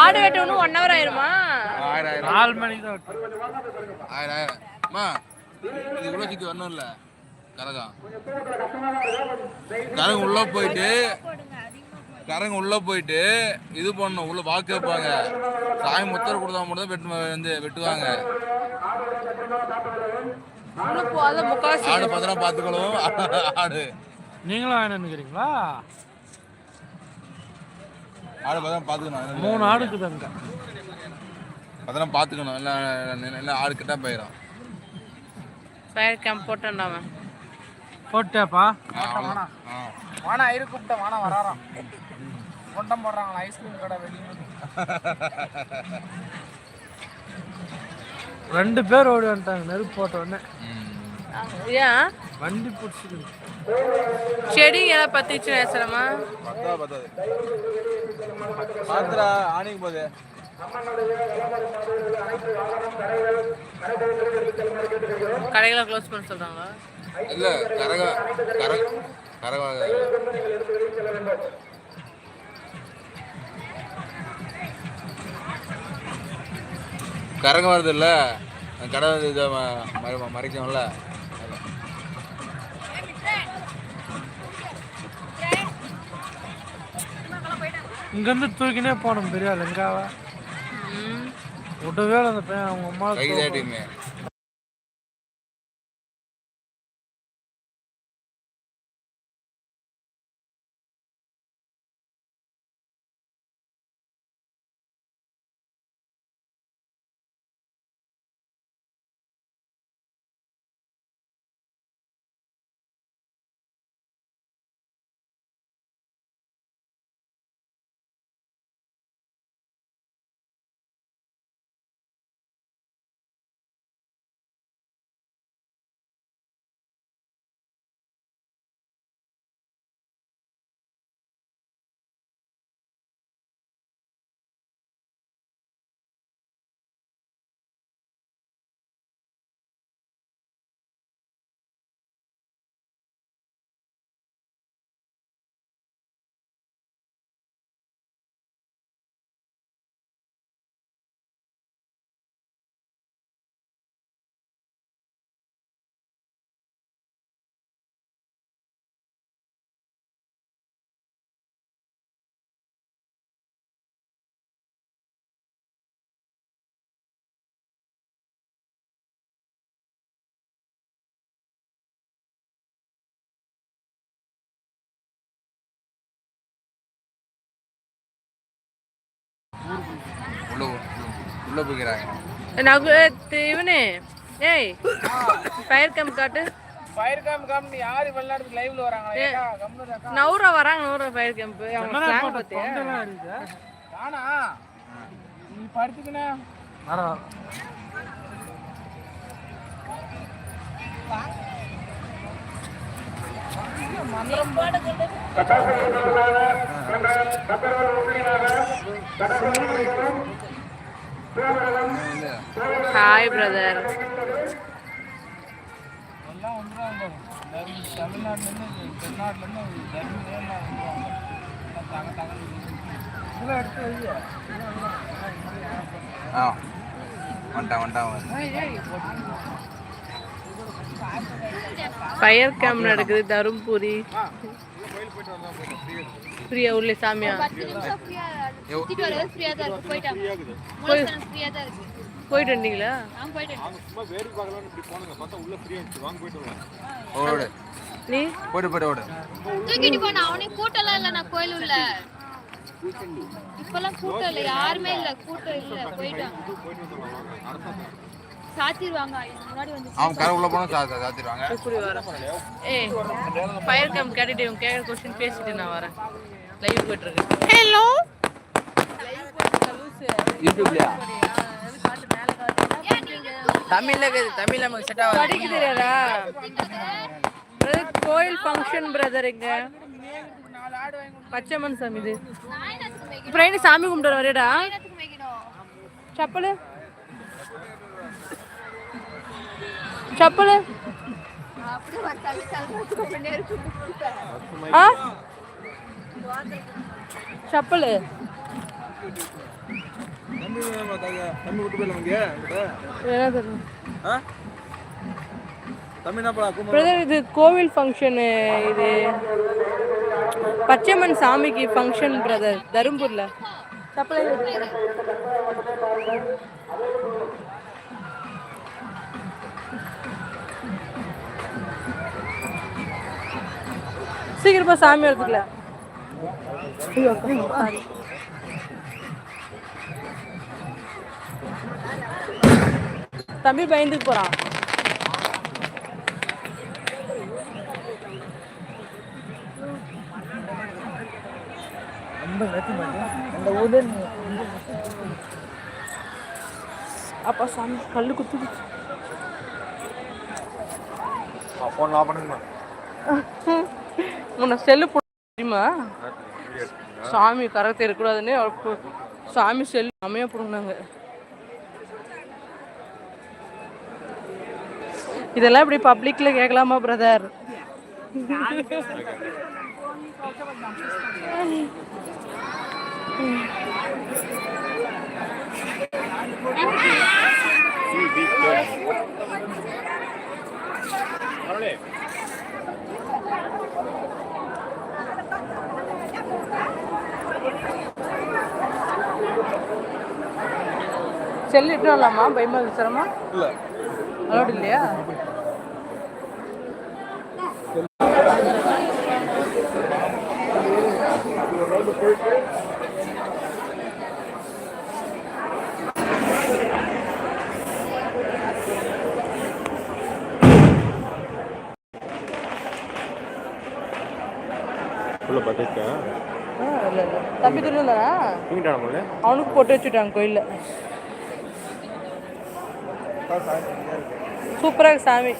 ஆடு வெட்ட ஒன்றும் ஒன் ஹவர் ஆயிருமா? ஆயிரம் நாலு மணிக்கு தான் வெட்டுறோம். ஆயிரம் ஆயிரம் அம்மா இது இவ்வளோ சுற்றி வரணும்ல? கரகம். கரகம் உள்ள போயிட்டு கரகம் உள்ள போயிட்டு இது பண்ணணும். உள்ள வாக்கு வைப்பாங்க. சாமி முத்தர கொடுத்தா மட்டும் தான் வெட்டு வந்து வெட்டுவாங்க. உள்ள ஆடு பத்திரம் பார்த்துக்கணும். ஆடு. நீங்களும் வேணும்னுக்கிறீங்களா ஆடு பார்த்துக்கணும். மூணு ஆடுக்குது அங்க பத்திரம் பார்த்துக்கணும். இல்லை இல்லை ஆடு கிட்ட போயிடும். Fire camp போட்டேன்டாம போட்டேப்பா? ஆ வானா இரு கூப்பிட்டேன் வானா வராராம் கொண்டம் போடுறாங்களா ஐஸ்கிரீம் கடை வெளியே. ரெண்டு பேர் ஓடி வந்துட்டாங்க நெருப்பு போட்ட உடனே. ஏன்? வண்டி பிடிச்சிருக்கு. செடிங்க ஏதாவது பத்திச்சு நேசரமா பத்தா பத்தாது பாத்துடா ஆணிக்கு போகுது கடைகளை க்ளோஸ் பண்ண சொல்றாங்க இல்ல கரக கரக கரக கரகம் வருது இல்ல? கடை இதை ம- இங்கேருந்து தூக்கினே போனோம் பெரிய லெங்காவை. விடவே அந்த பையன் அவங்க அம்மா உள்ள போய்க்கிறாங்க நகு இவனே ஏய் ஃபயர் கேம்ப் காட்டு ஃபயர் கேம் காமெடி யார் வெளிநாட்டுக்கு லைவ்ல அக்கா நவுரா வராங்க நவுரா ஃபயர் கேம்ப் அவங்க ஸ்லாங் இருக்குது தானா நீ படுத்துக்கினே வர ஹாய் பிரதர் எல்லாம் தர்ம தமிழ்நாட்டுலேருந்து தென்னாட்டுலேருந்து ஆ வந்துட்டான் வந்துட்டான் ஃபயர் கேம்ப் நடக்குது தருமபுரி. பிரியா உள்ளே சாமியா ஃப்ரீயா ஃப்ரீயா போயிட்டு வந்தீங்களா போயிட்டேன் நீ போயிட்டு போயிட்டு ஓடு தூக்கிட்டு போன அவனே கூட்டம்லாம் இல்ல நான் கோயில் உள்ள இப்பெல்லாம் கூட்டம் இல்ல யாருமே இல்ல கூட்டம் இல்ல போயிட்டாங்க சாத்திடுவாங்க முன்னாடி வந்து அவன் கரை உள்ள போனா சா சா- சாத்திடுவாங்க எப்படி வரேன் ஏய் ஃபயர் கேம்ப் கேட்டுட்டு இவன் கேட்குற கொஸ்டின் பேசிட்டு நான் வரேன். லைவ் போயிட்டு இருக்கு ஹலோ யூடியூப்லயா தமிழ்ல இருக்குது தமிழ் நமக்கு செட் ஆகாது. படிக்க தெரியாதா? பிரதர் கோயில் ஃபங்க்ஷன் பிரதர் இங்க. பச்சைமன் சாமி இது. என்ன சாமி கும்பிட்டு மேய்க்கணும் செப்பலு செப்பலு அப்படியே வந்தாலே தலை இருக்கு ஆ செப்பலு தம்பி தம்பி விட்டு போயிடலாம் இங்கே என்ன தெரியும் ஆ தம்பி என்ன பண்ண பிரதர் இது கோவில் ஃபங்க்ஷனு இது பச்சைமன் சாமிக்கு ஃபங்க்ஷன் பிரதர் தரும்பூர்ல. சப்ளை சீக்கிரமா சாமி எடுத்துக்கல தம்பி பயந்துக்கு போறான். அப்பா சாமி கல்லு குத்துது. ஃபோன் ஆஃப் பண்ணுங்கம்மா உன்னை செல்லு தெரியுமா? சாமி கரெக்டாக இருக்கக்கூடாதுன்னு சாமி செல்லு அமைய பிடுங்கினாங்க. இதெல்லாம் இப்படி பப்ளிக்ல கேட்கலாமா பிரதர் செல்லு வரலாமா? பயமா சிரமா இல்லை. அலோடு இல்லையா? தம்பி திருந்தானா அவனுக்கு போட்டு வச்சுட்டாங்க கோயில்ல. சூப்பரா இருக்கு சாமி.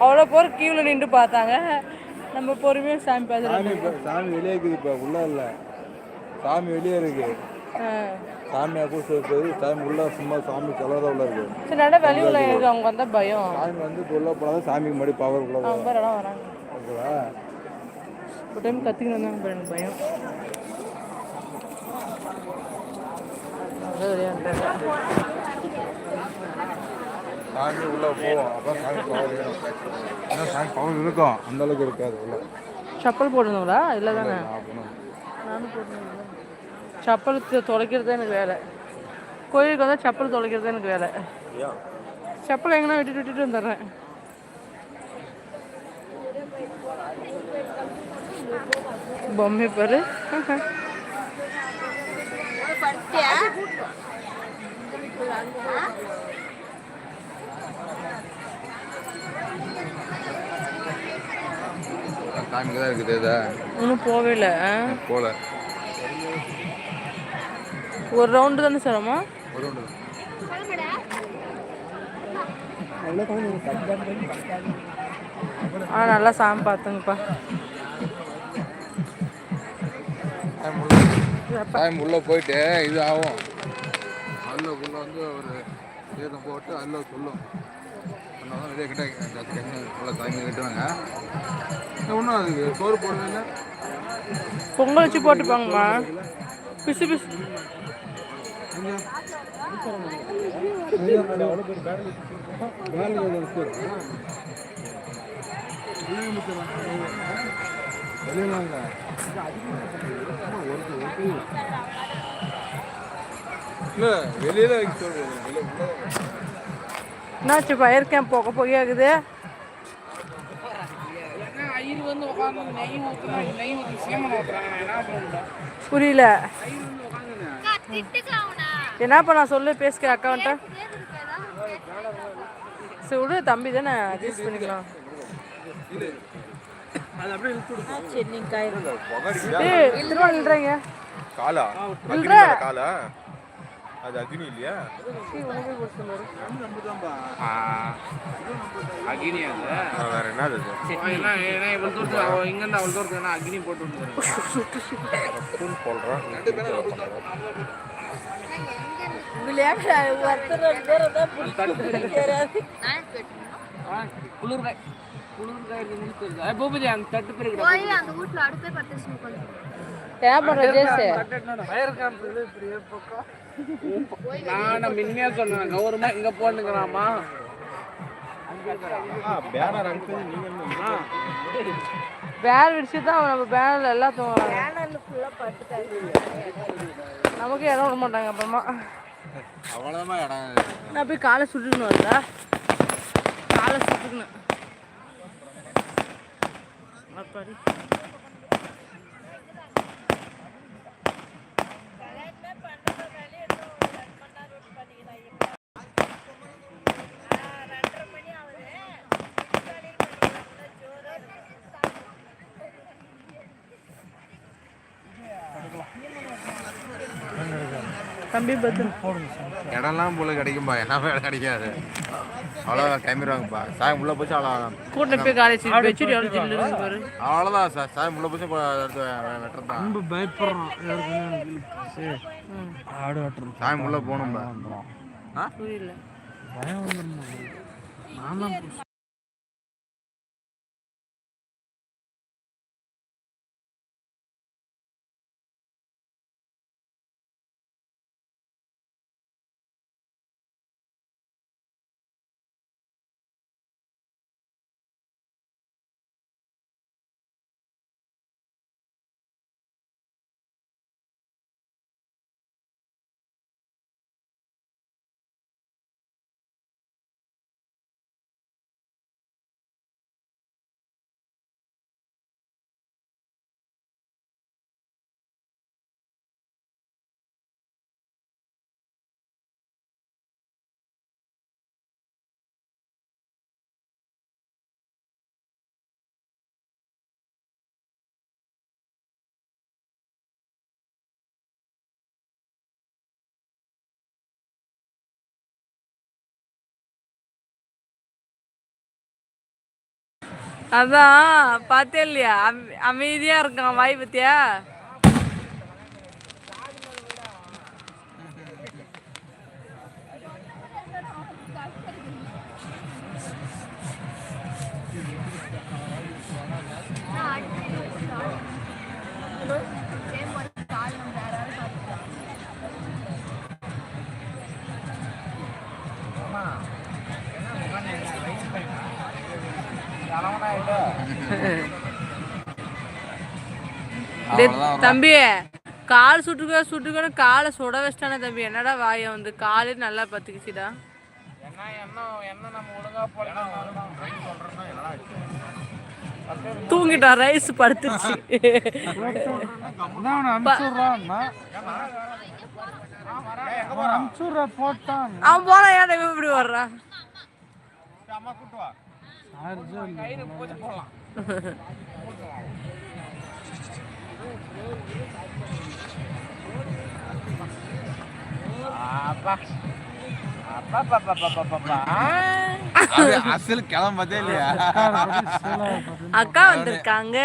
அவ்வளோ பேர் கியூவில் நின்று பார்த்தாங்க. நம்ம பொறுமையாக சாமி இப்ப- சாமி வெளியே இருக்குது இப்போ உள்ள இல்லை. சாமி வெளியே இருக்கு. சாமி அப்போ போய் சாமி உள்ள சும்மா சாமி கலராக உள்ள இருக்கு. சரி நட வெளியூர்ல எனக்கு அவங்க வந்தா பயம். சாமி வந்து இப்போ உள்ள போனால் சாமிக்கு முன்னாடி பவர் உள்ள வராங்க. ஓகேவா? ஒரு டைம் வந்தாங்க பாரு, எனக்கு பயம். அதான் வெளியே வந்துட்டாங்க. சாமி உள்ள போவோம். அப்போ சாமி பவர் ஏன்னா சாமி பவர் இருக்கும். அந்த அளவுக்கு இருக்காது உள்ள. செப்பல் போட்டுருந்தோங்களா இல்லை தானே? செப்பல் து- துளைக்கிறது தான் எனக்கு வேலை. கோயிலுக்கு வந்தால் செப்பல் துளைக்கிறது தான் எனக்கு வேலை. செப்பல் எங்கன்னா விட்டுட்டு விட்டுட்டு வந்துடுறேன். பொம்மை பாரு. சாமிக்கு தான் இருக்குது இதா? இன்னும் போவே இல்லை? போல. ஒரு ரவுண்டு தானே சாரம்மா ஒரு ஒன்று ஆ நல்லா சாமி பார்த்துங்கப்பா. டைம் உள்ளே போயிட்டு இது ஆகும். அதில் உள்ள வந்து ஒரு போட்டு அதில் சொல்லும். கிட்ட உள்ள தாங்கி கட்டுவாங்க ஒன்றும் அதுக்கு சோறு போடவே இல்லை. பொங்கல் வச்சு போட்டுப்பாங்கம்மா. பிசு பிசு. இல்லை வெளியில வைக்க உள்ள என்னாச்சு ஃபயர் கேம்ப் போக பண்ணுறேன் புரியல. என்ன பண்ண சொல்லு பேசுகிற அக்கௌண்ட்டை சரி விடு தம்பி தானே அட்ஜஸ்ட் பண்ணிக்கலாம். நில்றீங்க காலா? இல்ல. காலா? அது அக்னி இல்லையா? அக்னி அது வேற என்னது அது? ஏன்னா ஏன்னா இவ்வளோ தூரத்து அவள் இங்கேருந்து அவ்வளோ தூரத்துக்கு வேணா அக்னி போட்டு ஸ்கூல் போடுறான் குளிர்காய். குளிர்காய் பூபதி அந்த தட்டு பிறகு போய் அந்த வீட்ல அடுப்பே பத்து நிமிஷம் உட்காந்து ஏன் பண்ற ஜேசு நான் முன்னே சொன்னேன் கௌரவமா இங்க போட்டுக்கிறாமா பேனர் விரிச்சு தான் நம்ம பேனர்ல எல்லாம் நமக்கு இடம் விட மாட்டாங்க அப்புறமா. அவ்வளோதான் இடம். நான் போய் காலை சுட்டுக்கணும் இல்ல காலை சுட்டுக்கணும். அப்பாடி தம்பி பத்து. இடம்லாம் போல கிடைக்கும்பா எல்லாமே இடம் கிடைக்காது. அவ்வளோதான் கிளம்பிடுவாங்கப்பா சாயம் உள்ள போச்சு அவ்வளோ கூட்டிட்டு போய் காலை சீட் வச்சுட்டு எவ்வளோ ஜில்லு இருக்கு பாரு. அவ்வளோதான் சார் சாயம் உள்ள போச்சு வெட்டுறது ரொம்ப பயப்படுறோம் ஆடு வெட்டுறோம் சாயம் உள்ள போகணும்பா. ஆ? புரியல. பயம் வந்துருமா நான் அதான் பார்த்தே இல்லையா? அம- அமைதியா இருக்கான் வாய் பத்தியா தம்பி கால் சுட்டுக்க சுட்டுக்கன்னு காலை சுட வச்சிட்டானே தம்பி. என்னடா வாயை வந்து காலே நல்லா பத்துக்குச்சுடா. தூங்கிட்டான் ரைஸ் படுத்துருச்சு. அதான் அவனை போனா ஏன் இப்படி வர்றான் அசல் கிளம்பதே இல்லையா? அக்கா வந்திருக்காங்க.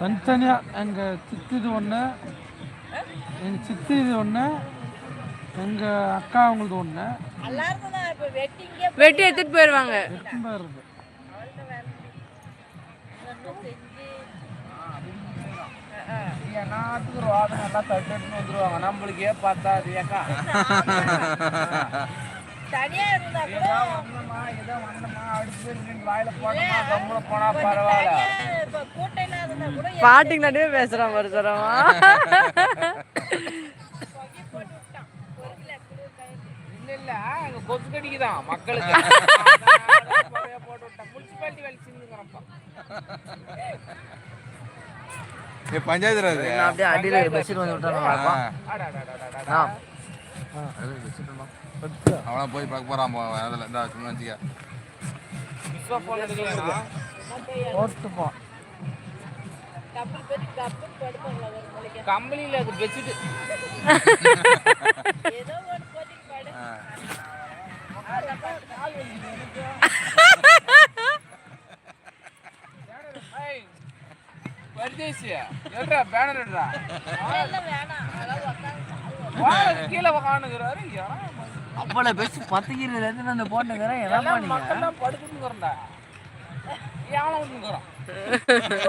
தனித்தனியா எங்க சித்திது ஒண்ணு. எங்க சித்தி இது ஒண்ணு எங்க அக்கா அவங்களது ஒண்ணு. வெட்டி எடுத்துட்டு போயிடுவாங்க என்னத்துக்கு ரோதனை எல்லாம் தட்டுன்னு வந்துருவாங்க. நம்மளுக்கே பத்தாது ஏக்கா. ஏதோ வந்தோமா ஏதோ வந்தோமா அடுத்து ரெண்டு வாயில போனோமா கம்முல போனா பரவாயில்ல. பாட்டிக்கு நடுவே பேசுறான் பாரு இல்ல அங்க கொசு கடிக்குதான். மக்களுக்கு. விட்டேன் முனிசிபாலிட்டி வேலை ஏ பஞ்சாயத்து ராஜ். அப்படியே அடியில் பெட்ஷீட் வந்து விட்டா நல்லா இருக்கும். ஆ. அவனா போய் பார்க்க போறான் அதில். இந்த சும்மா வச்சுக்க. விஸ்வா போன் எடுக்கலாம் போட்டுப்பான் கம்பெனியில் அது பெட்ஷீட் பரதேசியா? எல்ரா பேனர் எடுறா? கீழே உக்காந்துக்கிறாரு அவ்வளோ பேசி பத்துக்கிறதுல இருந்து நான் போட்டுக்கிறேன் எல்லாம் மக்கள்லாம் படுத்துங்கிறேன்டா எவனை ஒன்றுங்கிறோம்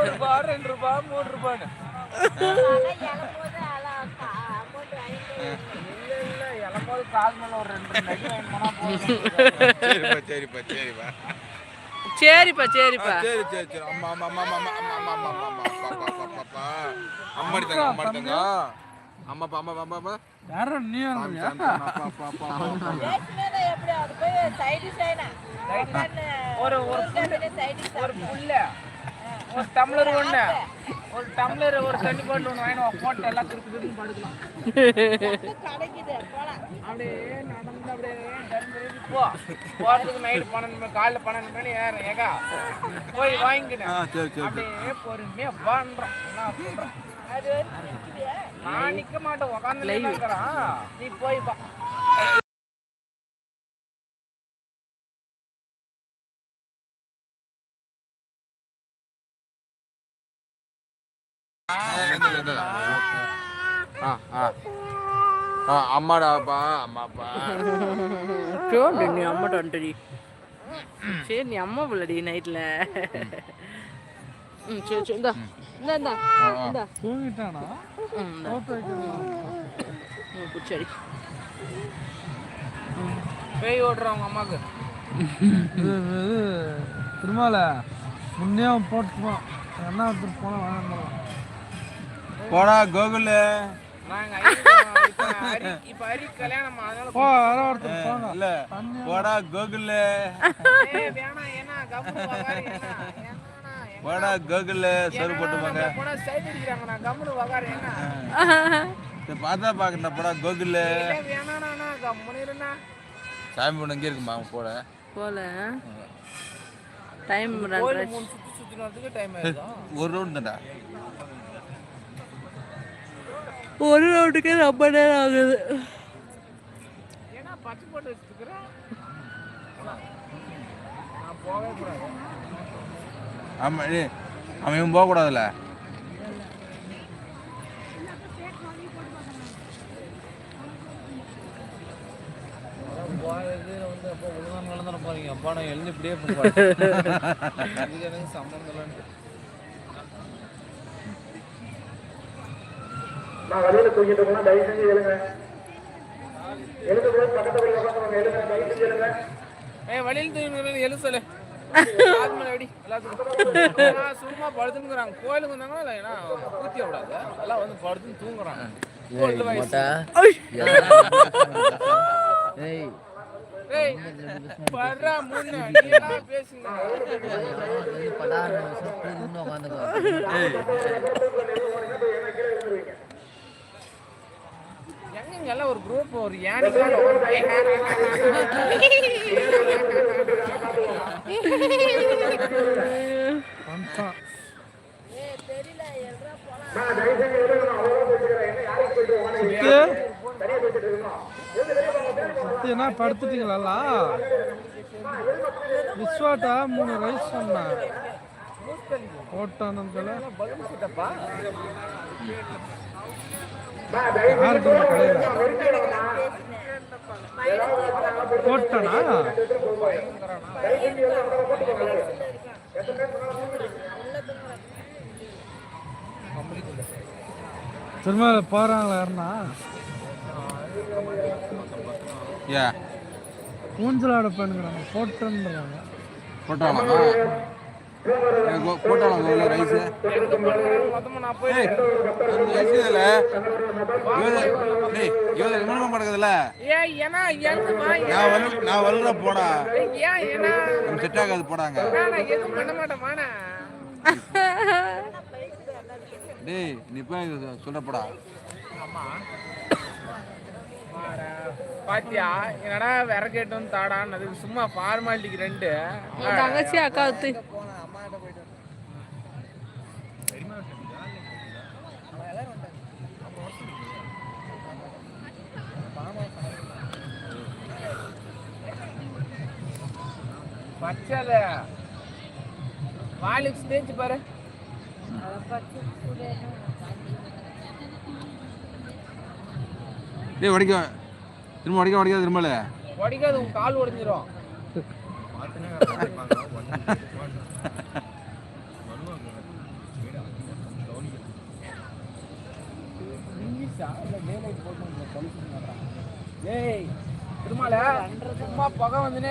ரூபா ரெண்டு ரூபா மூணு ரூபான்னு. இளம்போது காசு மேல ஒரு ரெண்டு சரிப்பா சரிப்பா சரிப்பா சரிப்பா சரிப்பா சரி சரி சரி அம்மா அம்மா அம்மா அம்மா அம்மா அம்மா அம்மா அம்மா அப்பா அப்பா அப்பா அப்பா அம்மா எடுத்தாங்க அம்மா எடுத்தாங்க அம்மா அப்பா அம்மா யாரும் நீ ஒரு ஒரு ஒரு புல்ல ஒரு டம்ளர் ஒண்ணு. ஒரு டம்ளர் ஒரு தண்ணி பாட்டில் ஒன்று வாங்கி போட்டு எல்லாம் திருப்பி திருப்பி படுக்கலாம். அப்படியே நடந்து அப்படியே நடந்து போ. போறதுக்கு நைட் பன்னெண்டு மணி காலைல பன்னெண்டு மணி ஏறேன் ஏகா. போய் வாங்கிக்கினேன் ஆ சரி சரி சரி. அப்படியே பொறுமையா பண்றோம்? என்ன சொல்றோம் நான் நிக்க மாட்டேன் உட்காந்து நீ போய் பா அம்மாடாப்பா அம்மாப்பா சோண்டு நீ அம்மாட்ட வந்துட்டடி சரி நீ அம்மா பிள்ளடி நைட்டில் ம் சரி சரி இந்தா. இந்தா இந்தா. இந்தா. ஓடுறவங்க அம்மாவுக்கு திருமால முன்னே போட்டுக்குவான். என்ன எடுத்துட்டு வேணாம் போடா கோகுல். போடா கோகுல். போடா கோகுல். சோறு போட்டுப்பாங்க பார்த்தா பாக்கண்டா போடா கோகுல். சாமி பொண்ணு எங்கே இருக்குமா? போல. போல. டைம் ஒரு ரவுண்ட் தான்டா. ஒரு ரவுண்டுக்கே ரொம்ப நேரம் ஆகுது. ஆமா அவன் இவன் போகக்கூடாதுல்ல போறீங்க அப்பா நான் எழுந்து இப்படியே சம்பந்தம் நான் வழியில தூக்கிட்டு இருக்கேன் தயவு செஞ்சு எழுங்க. எழுத கூட பக்கத்துல உட்காந்து எழுங்க தயவு செஞ்சு எழுங்க. ஏ வழியில் தூக்கிட்டு எழு சொல்லு. படுத்துங்கிறாங்க கோயிலுக்கு வந்தாங்கன்னா ஏன்னா பூர்த்தி விடாது. எல்லாம் வந்து படுத்துன்னு தூங்குறாங்க. பேசுங்க பொண்ணுங்கெல்லாம் ஒரு குரூப் ஒரு யானைக்கான என்ன படுத்துட்டீங்களா? விஸ்வாட்டா மூணு ரைஸ் சொன்ன போட்டான்னு போட்டானா? திரும்ப போறாங்களா யாருன்னா? ஏ ஊஞ்சலாட பண்ணுங்கிறாங்க போட்டுன்றாங்க போட்டாளா போட்டாலும் ரைஸ் ரைஸ்ல இருபது நிமிடம் கிடக்குதுல்ல நான் வரு நான் வருகிற போடா. செட் ஆகாது போடாங்க. டேய் நீ போய் சொல்ற போடா. பாத்தியா? என்னடா விறகேட்டும் தாடான்னு அதுக்கு சும்மா ஃபார்மாலிட்டிக்கு ரெண்டு. தங்கச்சி அக்கா பச்சல. வாலிக்ஸ் தேய்ச்சி பாரு. டேய் உடைக்க திரும்ப உடைக்க உடைக்காத திரும்பல உடைக்காது உன் கால் உடைஞ்சிரும் ஏய் திருமால சும்மா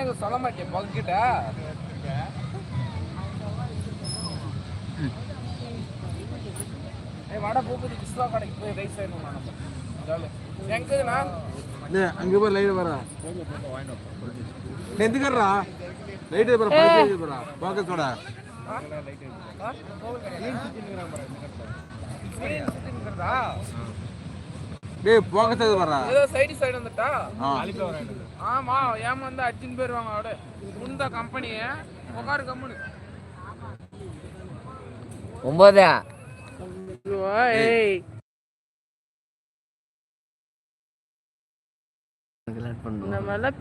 வந்துனே சொல்ல மாட்டேன் பகிட்ட ஏய் வடை பூபதி விஸ்வா கடைக்கு போய் ரைஸ் வேணும் நம்ம. எங்கண்ணா அங்க போய் லைட் வரா எந்துக்கறா லைட் வரா படுத்து வரா பாக்கத்தோட டேய் போக்கத்தது வரா ஏதோ சைடு சைடு வந்துட்டா ஆ ஆமா ஏமாந்தா அடிச்சுன்னு போயிருவாங்க அவட முந்தா கம்பெனி உட்காரு கம்முனு ஒன்பது ஏய்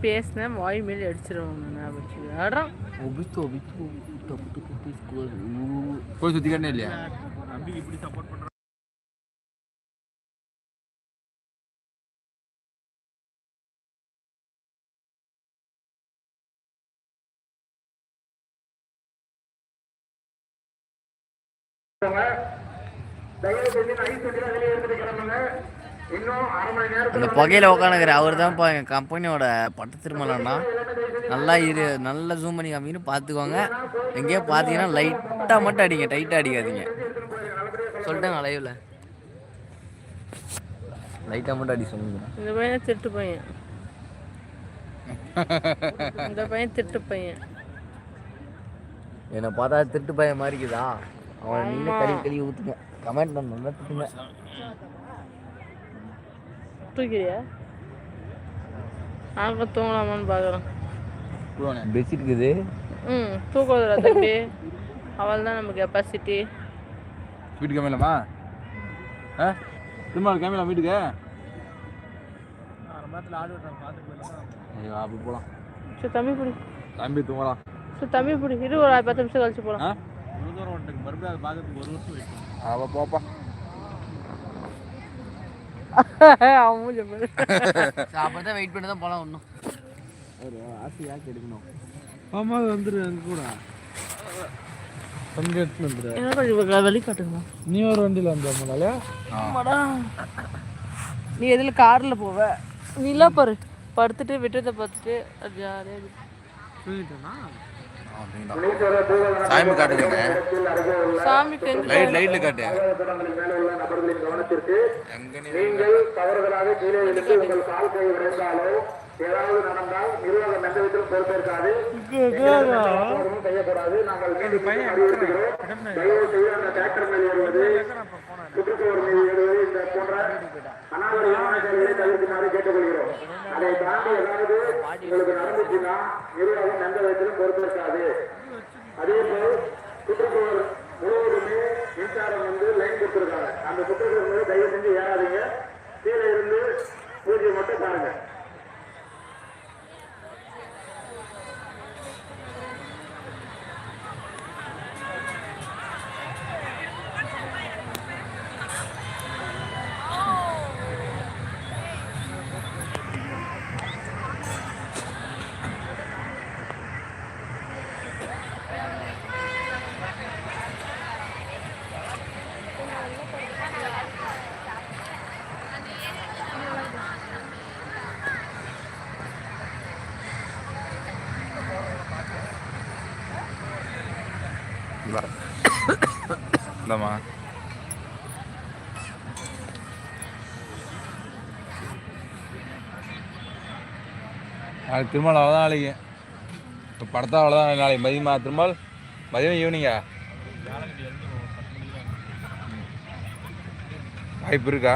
பேசினேன் வாய் மேலே அடிச்சிருவாங்க நான் வச்சு ஆடுறான் போய் சுத்தி கண்ணே இல்லையா தயவு செஞ்சு ஐஸ் வண்டியில வெளியே எடுத்துட்டு கிளம்புங்க. இன்னும் அரை மணி நேரத்துல அந்த புகையில உட்காந்துக்கிற அவர் தான் இப்போ எங்கள் கம்பெனியோட பட்ட திருமலம்னா நல்லா இரு நல்லா ஜூம் பண்ணி காமிக்கணும் பார்த்துக்கோங்க. எங்கேயோ பார்த்தீங்கன்னா லைட்டாக மட்டும் அடிங்க டைட்டாக அடிக்காதீங்க. சொல்லிட்டேன் லைவில் லைட்டாக மட்டும் அடி சொல்லுங்க. இந்த பையன் திட்டு பையன். இந்த பையன் திட்டு பையன். என்னை பார்த்தா திருட்டு பையன் மாதிரி இருக்குதா? அவன் நீங்க கழுவி கழுவி ஊற்றுங்க கமெண்ட் பண்ண நல்லா திட்டுங்க தூக்கிறியா ஆக தூங்கலாமான்னு பார்க்குறேன் பெட்ஷீட் இருக்குது. ம் தூக்குறதுடா தம்பி. அவள் தான் நம்ம கெப்பாசிட்டி வீட்டுக்கு கிளம்பலாமா ஆ? திரும்ப கிளம்பலாம் வீட்டுக்கு? ஐயோ அப்படி போலாம். சரி தம்பி பிடி தம்பி தூங்கலாம். சரி தம்பி பிடி இரு ஒரு பத்து நிமிஷம் கழிச்சு போகலாம் ஆ அவ போப்பா. அவன் மூஞ்ச பாரு. அப்போ தான் வெயிட் பண்ணி தான் போகலாம் ஒன்றும் ஆமா வந்துரு அங்க கூட. அங்க எடுத்துன்னு வந்துரு. என்ன கொஞ்சம் வெளி காட்டுங்கம்மா நீ ஒரு வண்டியில வந்தோம்னால ஆமாடா நீ எதில் காரில் போவ? நீ இல்லை பாரு. படுத்துட்டு விட்டதை பார்த்துட்டு அது ஜாலியாக சாமி காட்டுங்க. சாமி லைட் லைட்ல காட்டு. நீங்கள் தவறுதலாக கீழே விழுந்து உங்கள் கால் கை உடைந்தாலோ ஏதாவது நடந்தால் நிர்வாகம் எந்த விதத்திலும் பொறுப்பேற்காது. செய்யக்கூடாது. நாங்கள் மீண்டும் மீண்டும் அறிவுறுத்துகிறோம். தயவு செய்து அந்த டிராக்டர் மேல் ஏறுவது. சுற்றுச்சூழல் மீது ஏறுவது இந்த போன்ற அனாவரியான செயல்களை தவிர்க்குமாறு கேட்டுக்கொள்கிறோம். அதை தாண்டி ஏதாவது உங்களுக்கு நடந்துச்சுன்னா நிர்வாகம் எந்த விதத்திலும் பொறுப்பேற்காது அதே போல் சுற்றுச்சூழல் முழுவதுமே மின்சாரம் வந்து லைன் கொடுத்துருக்காங்க. அந்த சுற்றுச்சூழல் தயவு செஞ்சு ஏறாதீங்க. கீழே இருந்து பூஜை மட்டும் பாருங்க. இந்தாம்மா நாளைக்கு திருமல் அவ்வளோதான் நாளைக்கு. இப்போ படத்தா அவ்வளோதான் நாளைக்கு. மதியமா திருமல்? மதியம் ஈவினிங்கா வாய்ப்பு இருக்கா?